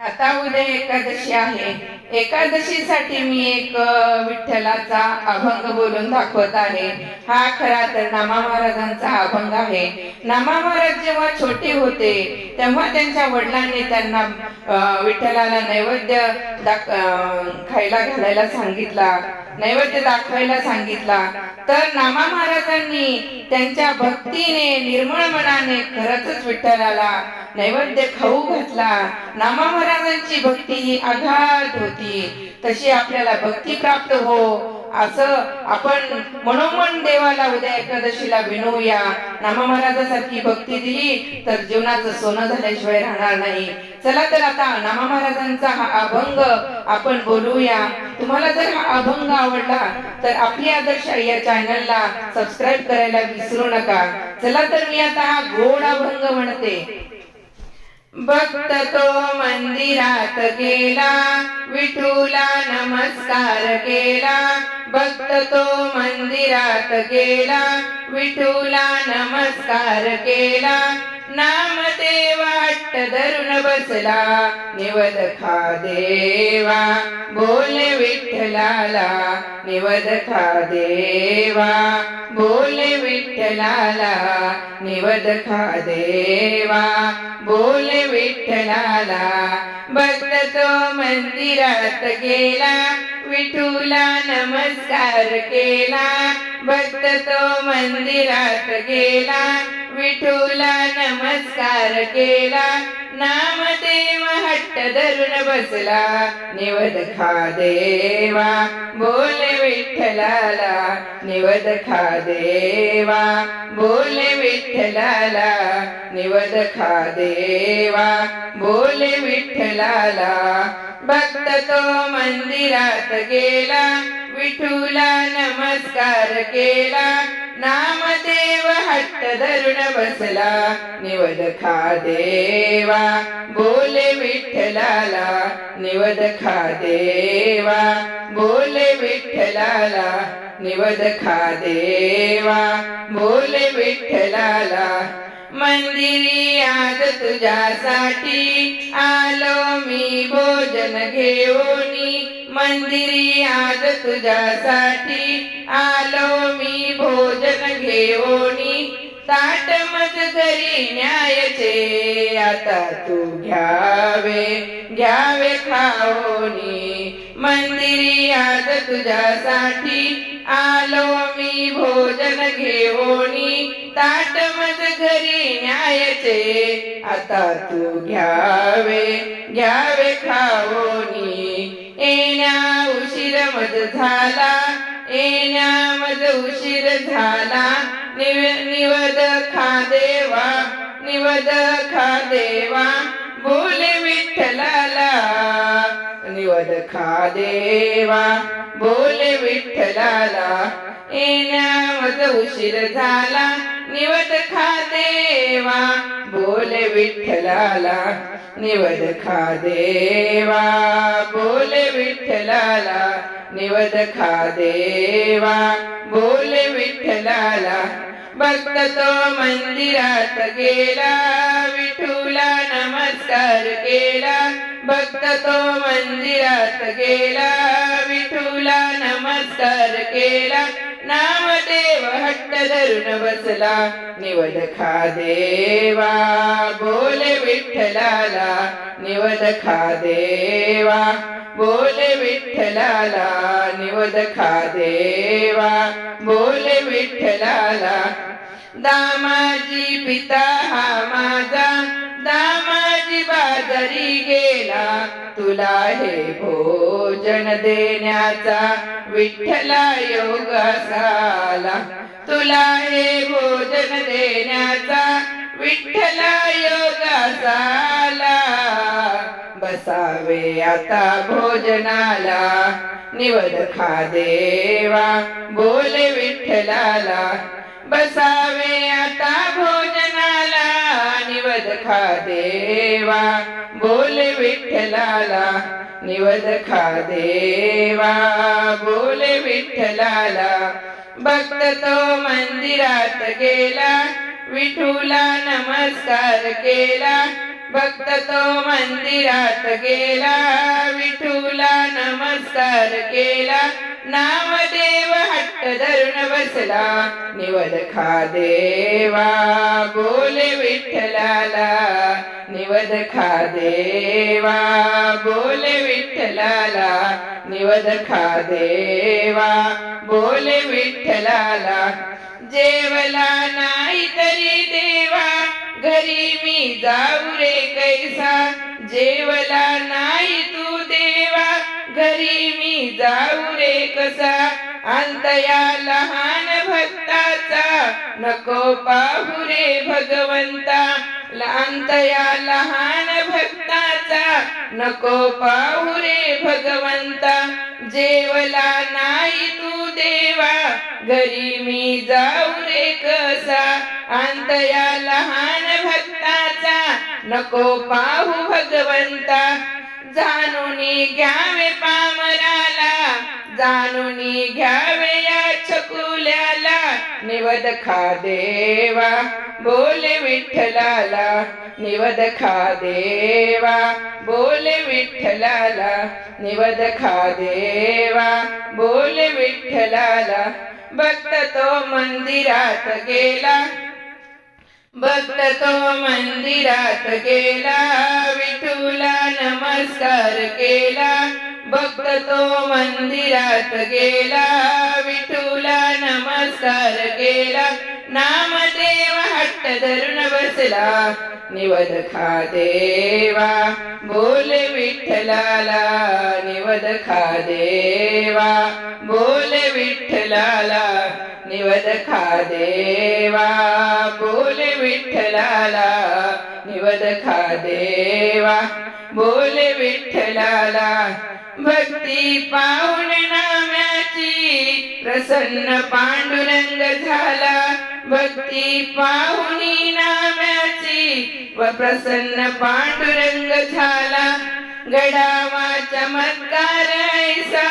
आता उद्या एकादशी आहे. एकादशीसाठी मी एक विठ्ठलाचा अभंग बोलून दाखवत आहे. हा खरा तर नामा महाराजांचा अभंग आहे. नामा महाराज जेव्हा छोटे होते तेव्हा त्यांच्या वडिलांनी त्यांना विठ्ठलाला नैवेद्य दाख खायला घालायला सांगितला नैवेद्य दाखवायला सांगितला. तर नामा महाराजांनी त्यांच्या भक्तीने निर्मळ मनाने खरंच विठ्ठलाला नैवेद्य खाऊ घातला. नामा महाराजांची भक्ती ही आघात होती. तशी आपल्याला भक्ती प्राप्त हो. असं आपण मनोमन देवाला उद्या एकादशीला विनवूया नामा महाराजासारखी भक्ती दिली तर जीवनाचं सोनं झाल्याशिवाय राहणार नाही. चला तर आता नामा महाराजांचा हा अभंग आपण बोलूया. तुम्हाला जर हा अभंग आवडला तर आपली आदर्श या चॅनलला सबस्क्राईब करायला विसरू नका. चला तर मी आता हा गोड अभंग म्हणते. भक्त तो मंदिरात गेला विठूला नमस्कार केला. भक्त तो मंदिरात गेला विठूला नमस्कार केला. नाम हट्ट धरून बसला निवद खा देवा. बोल विठ्ठलाला निवद खा देवा. बोल विठ्ठलाला निवद खा देवा. बोल विठ्ठलाला भक्त तो मंदिरात गेला विठूला नमस्कार केला. भक्त तो मंदिरात गेला विठूला नमस्कार केला. नामदेव हट्ट धरून बसला. निवद खा देवा. बोल विठ्ठलाला निवद खा देवा. बोल विठ्ठलाला निवद खा देवा. बोल विठ्ठलाला भक्त तो मंदिरात गेला. विठूला नमस्कार केला. नामदेव हट्ट धरुण बसला निवद खा देवा. बोले विठ्ठलाला निवद खा देवा. बोले विठ्ठलाला निवद खा देवा. बोले विठ्ठलाला मंदिरी आज तुझ्यासाठी आलो मी भोजन घेऊनी. मंदिरी आज तुझ्यासाठी आलो मी घेऊनी ताट मत घरी न्यायचे आता तू घ्यावे घ्यावे खाओनी. मंदिरी आज तुझ्यासाठी आलो मी भोजन घेऊनी ताट मत घरी न्यायचे आता तू घ्यावे घ्यावे खाओनी. येण्या उशीर मत झाला येण्यामज उशीर झाला निव निवद खा देवा निवद खा देवा बोले विठ्ठलाला निवद खा देवा बोले विठ्ठलाला येण्यामज उशीर झाला निवद खा देवा बोले विठ्ठलाला निवद खा देवा बोले विठ्ठलाला निवद खा देवा बोले विठ्ठलाला. भक्त तो मंदिरात गेला विठूला नमस्कार केला. भक्त तो मंदिरात गेला विठूला नमस्कार केला. नामदेव हट्ट धरून बसला निवद खा देवा बोले विठ्ठलाला निवद खा देवा बोले विठ्ठलाला निवद खा देवा बोले विठ्ठलाला दामाजी पिता हा माझा बाजारी गेला तुला हे भोजन देण्याचा विठ्ठला योग साला तुला हे भोजन देण्याचा विठ्ठला योग साला बसावे आता भोजनाला निवद खा देवा बोल विठ्ठलाला. बसावे आता भोजन खा देवा बोले विठ्ठलाला निवद खा देवा बोले विठ्ठलाला. भक्त तो मंदिरात गेला विठूला नमस्कार केला. भक्त तो मंदिरात गेला विठूला नमस्कार केला. नामदेव हट्ट धरून बसला निवद खा देवा बोले विठ्ठलाला. निवद खा देवा बोले विठ्ठलाला. निवद खा देवा बोले विठ्ठलाला. जेवला नाही तरी देवा घरी मी जाऊ रे कैसा. जेवला घरी मी जाऊ रे कसा अंतया लहान भक्ताचा. नको पाहू रे भगवंता अंतया लहान भक्ताचा. नको पाहू रे भगवंता जेवला नाही तू देवा. घरी मी जाऊ रे कसा अंतया लहान भक्ताचा. नको पाहू भगवंता जाणून घ्यावे पामराला जाणून घ्यावे या छकुल्याला. निवद खा देवा बोले विठ्ठलाला. निवद खा देवा बोले विठ्ठलाला. निवद खा देवा बोले विठ्ठलाला. भक्त तो मंदिरात गेला. भक्त तो मंदिरात गेला विठूला नमस्कार केला. भक्त तो मंदिरात गेला विठूला नमस्कार केला. नामदेव हट्ट धरून बसला निवद खा देवा. बोल विठ्ठलाला निवद खा देवा. बोल विठ्ठलाला निवद खा देवा बोले विठ्ठलाला निवद खा देवा बोले विठ्ठलाला भक्ती पाहुण नाम्याची प्रसन्न पांडुरंग झाला. भक्ती पाहुणी नाम्याची व प्रसन्न पांडुरंग झाला. गडावा चमत्कार ऐसा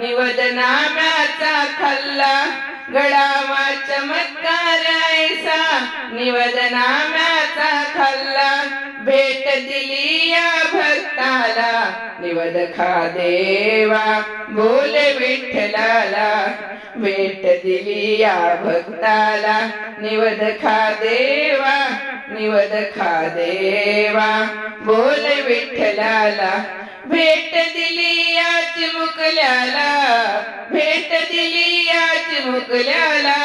खल्ला खाल्ला. गडावा चमत्कार ऐसा खल्ला खाल्ला. भेट दिली या भक्ताला निवद खा देवा बोले विठ्ठलाला. भेट दिली या भक्ताला निवद खा देवा निवद खा देवा. बोल विठ्ठलाला भेट दिली या मुकल्याला. भेट दिली या मुकल्याला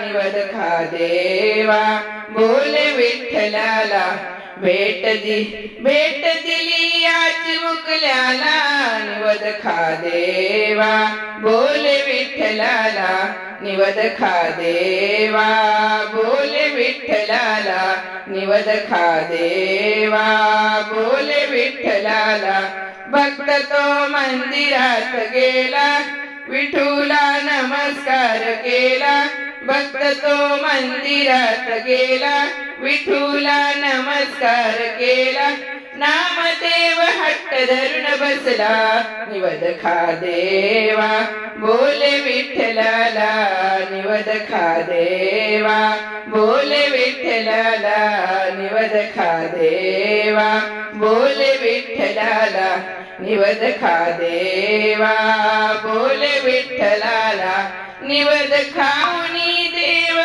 निवद खा देवा. बोल विठ्ठलाला भेट दि भेट दिली या चिमुकल्याला निवद खा देवा. बोले विठ्ठलाला निवद खा देवा. बोले विठ्ठलाला निवद खा देवा. बोले विठ्ठलाला भक्त तो मंदिरात गेला. विठूला नमस्कार केला. भक्त तो मंदिरात गेला. विठूला नमस्कार केला. नामदेव हट्ट धरून बसला निवद खा देवा. बोले विठ्ठलाला निवद खा देवा. बोले विठ्ठलाला निवद खा देवा. बोले विठ्ठलाला निवद खा देवा. बोले विठ्ठलाला निवद खाऊनी देव.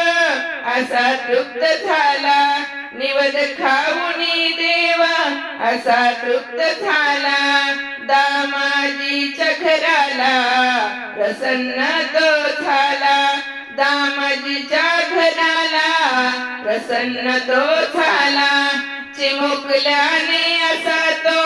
असा तृप्त झाला. निवद खाऊनी देवा असा तृप्त झाला. दामाजीच्या घराला प्रसन्न तो झाला. दामाजीच्या घराला प्रसन्न तो झाला. चिमुकल्याने असा तो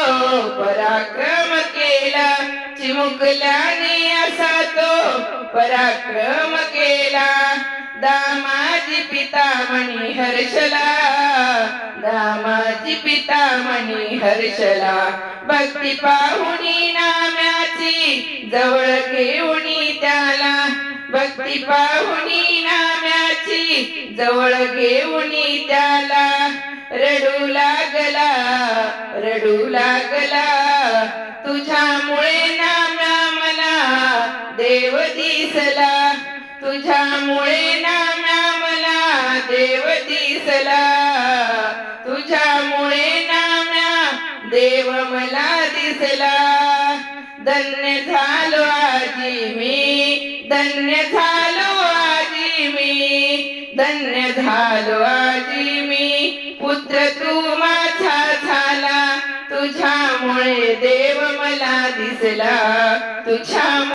पराक्रम केला. चिमुकल्याने असा तो पराक्रम केला. दामा दामाजी पितामणी हर्षला. दामाजी पितामणी हर्षला. भक्ती पाहुणी नाम्याची जवळ घेऊनी त्याला. भक्ती पाहुणी नाम्याची जवळ घेऊनी त्याला. रडू लागला रडू लागला. तुझ्यामुळे नाम्या मला देव दिसला. तुझ्यामुळे नाम्या देव दिसला. तुझ्यामुळे नाम्या देव मला दिसला. धन्य झालो आजी मी धन्य झालो आजी मी धन्य झालो आजी मी. पुत्र तू माझा झाला तुझ्यामुळे देव मला दिसला. तुझ्या